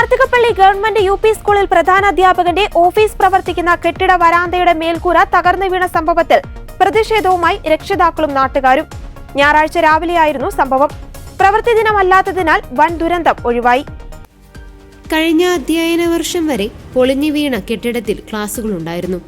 Karthikappally government U P സ്കൂളിൽ പ്രധാന അധ്യാപകന്റെ ഓഫീസ് പ്രവർത്തിക്കുന്ന കെട്ടിട വരാന്തയുടെ മേൽക്കൂര തകർന്നു വീണ സംഭവത്തിൽ പ്രതിഷേധവുമായി രക്ഷിതാക്കളും നാട്ടുകാരും. ഞായറാഴ്ച രാവിലെയായിരുന്നു സംഭവം. പ്രവൃത്തി ദിനമല്ലാത്തതിനാൽ വൻ ദുരന്തം ഒഴിവായി. കഴിഞ്ഞ അധ്യയന വർഷം വരെ പൊളിഞ്ഞു വീണ കെട്ടിടത്തിൽ ക്ലാസുകളുണ്ടായിരുന്നു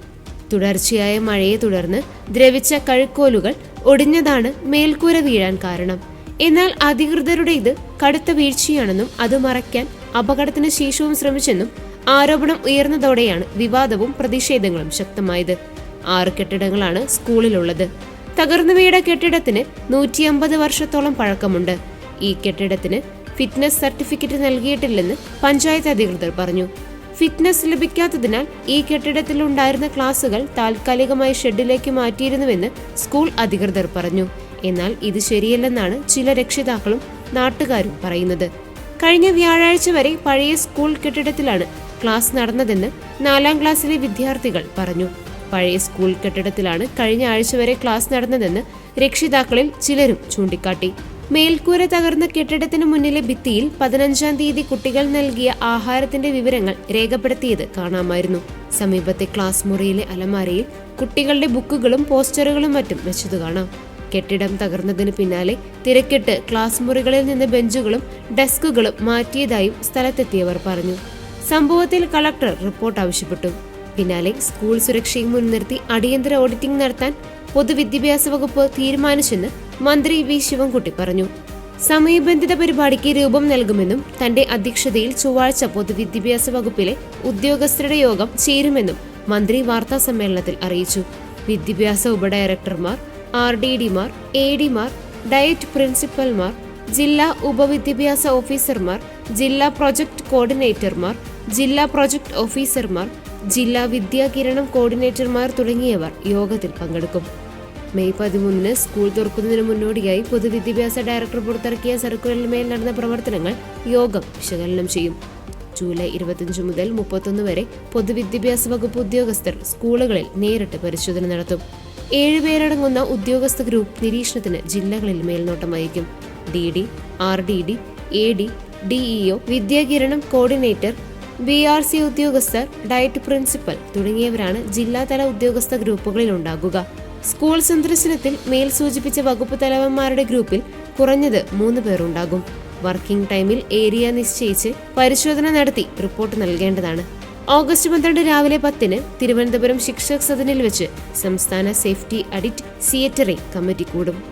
തുടർച്ചയായ മഴയെ തുടർന്ന് ദ്രവിച്ച കഴുക്കോലുകൾ ഒടിഞ്ഞതാണ് മേൽക്കൂര വീഴാൻ കാരണം. എന്നാൽ അധികൃതരുടെ ഇത് കടുത്ത വീഴ്ചയാണെന്നും അത് മറയ്ക്കാൻ അപകടത്തിന് ശേഷവും ശ്രമിച്ചെന്നും ആരോപണം ഉയർന്നതോടെയാണ് വിവാദവും പ്രതിഷേധങ്ങളും ശക്തമായത്. ആറ് കെട്ടിടങ്ങളാണ് സ്കൂളിലുള്ളത്. തകർന്നു വീണ കെട്ടിടത്തിന് നൂറ്റി അമ്പത് വർഷത്തോളം പഴക്കമുണ്ട്. ഈ കെട്ടിടത്തിന് ഫിറ്റ്നസ് സർട്ടിഫിക്കറ്റ് നൽകിയിട്ടില്ലെന്ന് പഞ്ചായത്ത് അധികൃതർ പറഞ്ഞു. ഫിറ്റ്നസ് ലഭിക്കാത്തതിനാൽ ഈ കെട്ടിടത്തിൽ ഉണ്ടായിരുന്ന ക്ലാസുകൾ താൽക്കാലികമായി ഷെഡിലേക്ക് മാറ്റിയിരുന്നുവെന്ന് സ്കൂൾ അധികൃതർ പറഞ്ഞു. എന്നാൽ ഇത് ശരിയല്ലെന്നാണ് ചില രക്ഷിതാക്കളും നാട്ടുകാരും പറയുന്നത്. കഴിഞ്ഞ വ്യാഴാഴ്ച വരെ പഴയ സ്കൂൾ കെട്ടിടത്തിലാണ് ക്ലാസ് നടന്നതെന്ന് നാലാം ക്ലാസ്സിലെ വിദ്യാർത്ഥികൾ പറഞ്ഞു. പഴയ സ്കൂൾ കെട്ടിടത്തിലാണ് കഴിഞ്ഞ ആഴ്ച വരെ ക്ലാസ് നടന്നതെന്ന് രക്ഷിതാക്കളിൽ ചിലരും ചൂണ്ടിക്കാട്ടി. മേൽക്കൂര തകർന്ന കെട്ടിടത്തിന് മുന്നിലെ ഭിത്തിയിൽ പതിനഞ്ചാം തീയതി കുട്ടികൾ നൽകിയ ആഹാരത്തിന്റെ വിവരങ്ങൾ രേഖപ്പെടുത്തിയത് കാണാമായിരുന്നു. സമീപത്തെ ക്ലാസ് മുറിയിലെ അലമാരയിൽ കുട്ടികളുടെ ബുക്കുകളും പോസ്റ്ററുകളും മറ്റും വെച്ചത് കാണാം. കെട്ടിടം തകർന്നതിന് പിന്നാലെ തിരക്കിട്ട് ക്ലാസ് മുറികളിൽ നിന്ന് ബെഞ്ചുകളും ഡെസ്കുകളും മാറ്റിയതായും സ്ഥലത്തെത്തിയവർ പറഞ്ഞു. സംഭവത്തിൽ കളക്ടർ റിപ്പോർട്ട് ആവശ്യപ്പെട്ടു. പിന്നാലെ സ്കൂൾ സുരക്ഷയും മുൻനിർത്തി അടിയന്തര ഓഡിറ്റിംഗ് നടത്താൻ പൊതുവിദ്യാഭ്യാസ വകുപ്പ് തീരുമാനിച്ചെന്ന് മന്ത്രി വി. ശിവൻകുട്ടി പറഞ്ഞു. സമയബന്ധിത പരിപാടിക്ക് രൂപം നൽകുമെന്നും തന്റെ അധ്യക്ഷതയിൽ ചൊവ്വാഴ്ച പൊതുവിദ്യാഭ്യാസ വകുപ്പിലെ ഉദ്യോഗസ്ഥരുടെ യോഗം ചേരുമെന്നും മന്ത്രി വാർത്താ സമ്മേളനത്തിൽ അറിയിച്ചു. വിദ്യാഭ്യാസ ഉപഡയറക്ടർമാർ ആർ ഡി ഡിമാർ എ ഡിമാർ ഡയറ്റ് പ്രിൻസിപ്പൽമാർ ജില്ലാ ഉപവിദ്യാഭ്യാസ ഓഫീസർമാർ ജില്ലാ പ്രൊജക്ട് കോർഡിനേറ്റർമാർ ജില്ലാ പ്രൊജക്ട് ഓഫീസർമാർ ജില്ലാ വിദ്യാകിരണം കോർഡിനേറ്റർമാർ തുടങ്ങിയവർ യോഗത്തിൽ പങ്കെടുക്കും. മെയ് പതിമൂന്നിന് സ്കൂൾ തുറക്കുന്നതിന് മുന്നോടിയായി പൊതുവിദ്യാഭ്യാസ ഡയറക്ടർ പുറത്തിറക്കിയ സർക്കുലറിന്മേൽ നടന്ന പ്രവർത്തനങ്ങൾ യോഗം വിശകലനം ചെയ്യും. ജൂലൈ ഇരുപത്തിയഞ്ച് മുതൽ മുപ്പത്തൊന്ന് വരെ പൊതുവിദ്യാഭ്യാസ വകുപ്പ് ഉദ്യോഗസ്ഥർ സ്കൂളുകളിൽ നേരിട്ട് പരിശോധന നടത്തും. ഏഴുപേരടങ്ങുന്ന ഉദ്യോഗസ്ഥ ഗ്രൂപ്പ് നിരീക്ഷണത്തിന് ജില്ലകളിൽ മേൽനോട്ടം വഹിക്കും. D D R D D A D DEO Vidyakiranam coordinator B R C ഉദ്യോഗസ്ഥർ ഡയറ്റ് പ്രിൻസിപ്പൽ തുടങ്ങിയവരാണ് ജില്ലാതല ഉദ്യോഗസ്ഥ ഗ്രൂപ്പുകളിൽ ഉണ്ടാകുക. സ്കൂൾ സന്ദർശനത്തിൽ മേൽ സൂചിപ്പിച്ച വകുപ്പ് തലവന്മാരുടെ ഗ്രൂപ്പിൽ കുറഞ്ഞത് മൂന്ന് പേർ ഉണ്ടാകും വർക്കിംഗ് ടൈമിൽ ഏരിയ നിശ്ചയിച്ച് പരിശോധന നടത്തി റിപ്പോർട്ട് നൽകേണ്ടതാണ്. ഓഗസ്റ്റ് പന്ത്രണ്ട് രാവിലെ പത്തിന് തിരുവനന്തപുരം ശിക്ഷക് സദനിൽ വെച്ച് സംസ്ഥാന സേഫ്റ്റി അഡിറ്റ് സിയറ്ററി കമ്മിറ്റി കൂടും.